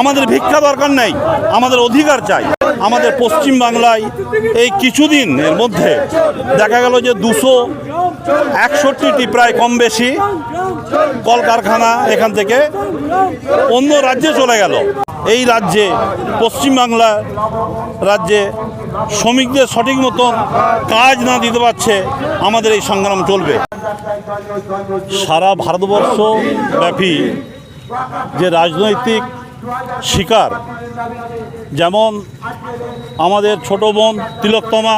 আমাদের ভিক্ষা দরকার নেই, আমাদের অধিকার চাই। আমাদের পশ্চিম বাংলায় এই কিছুদিনের মধ্যে দেখা গেল যে দুশো একষট্টিটি প্রায় কম বেশি কলকারখানা এখান থেকে অন্য রাজ্যে চলে গেল। এই রাজ্যে পশ্চিমবাংলা রাজ্যে শ্রমিকদের সঠিক মতন কাজ না দিতে পারছে, আমাদের এই সংগ্রাম চলবে। সারা ভারতবর্ষ ব্যাপী যে রাজনৈতিক শিকার। যেমন আমাদের ছোট বোন তিলোত্তমা,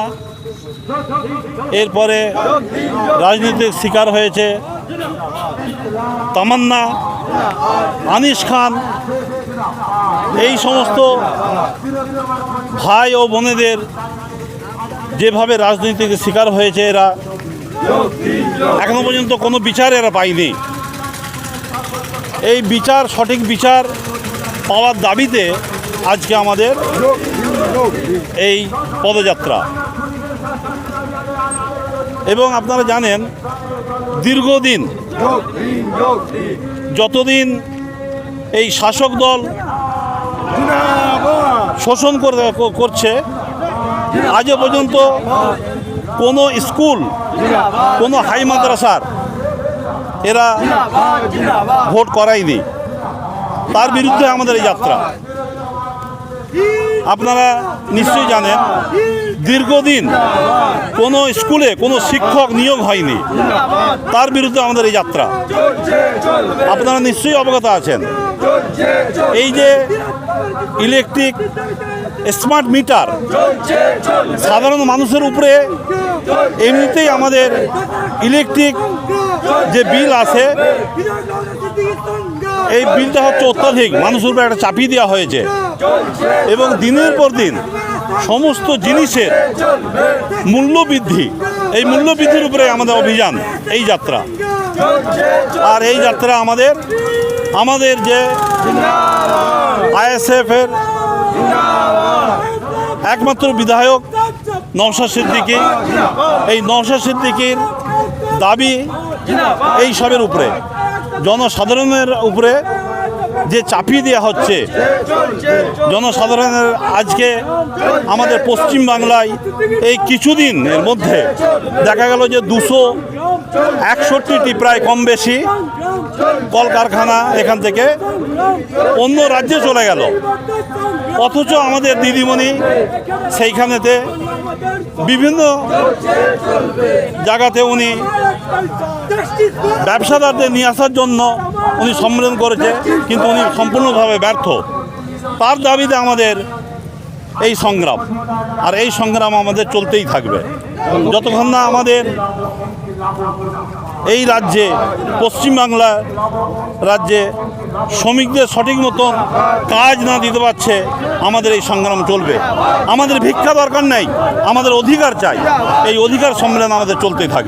এরপরে রাজনীতির শিকার হয়েছে তামান্না, আনিস খান, এই সমস্ত ভাই ও বোনেদের যেভাবে রাজনৈতিক শিকার হয়েছে এরা, এখনও পর্যন্ত কোনো বিচার এরা পায়নি। এই বিচার, সঠিক বিচার পাওয়ার দাবিতে আজকে আমাদের এই পদযাত্রা। এবং আপনারা জানেন, দীর্ঘদিন যতদিন এই শাসক দল শোষণ করে, করছে আজও পর্যন্ত কোনো স্কুল, কোনো হাই মাদ্রাসার এরা ভোট করায়নি। তার বিরুদ্ধে আমাদের এই যাত্রা। আপনারা নিশ্চয়ই জানেন, দীর্ঘদিন কোনো স্কুলে কোনো শিক্ষক নিয়োগ হয়নি। তার বিরুদ্ধে আমাদের এই যাত্রা। আপনারা নিশ্চয়ই অবগত আছেন। এই যে ইলেকট্রিক স্মার্ট মিটার, সাধারণ মানুষের উপরে এমনিতেই আমাদের ইলেকট্রিক যে বিল আছে এই বিলটা হচ্ছে অত্যাধিক। মানুষের উপরে একটা চাপিয়ে দেওয়া হয়েছে। এবং দিনের পর দিন সমস্ত জিনিসের মূল্য বৃদ্ধি এই মূল্যবৃদ্ধির উপরে আমাদের অভিযান, এই যাত্রা। আর এই যাত্রা আমাদের আমাদের যে আইএসএফ এর একমাত্র বিধায়ক নওশাদ সিদ্দিকী, এই নওশাদ সিদ্দিকীর দাবি এই সবের উপরে। জনসাধারণের উপরে যে চাপিয়ে দেওয়া হচ্ছে, জনসাধারণের আজকে আমাদের পশ্চিম বাংলায় এই কিছুদিনের মধ্যে দেখা গেল যে দুশো একষট্টিটি প্রায় কম বেশি কলকারখানা এখান থেকে অন্য রাজ্যে চলে গেল। অথচ আমাদের দিদিমণি সেইখানেতে বিভিন্ন জায়গাতে উনি ব্যবসাদারদের নিয়ে আসার জন্য উনি সম্মেলন করেছে, কিন্তু উনি সম্পূর্ণভাবে ব্যর্থ। তার দাবিতে আমাদের এই সংগ্রাম, আর এই সংগ্রাম আমাদের চলতেই থাকবে। যতক্ষণ না আমাদের এই রাজ্যে, পশ্চিমবাংলা রাজ্যে শ্রমিকদের সঠিক মতন কাজ না দিতে পারছে, আমাদের এই সংগ্রাম চলবে। আমাদের ভিক্ষা দরকার নাই, আমাদের অধিকার চাই, এই অধিকার সম্মেলন আমাদের চলতেই থাকবে।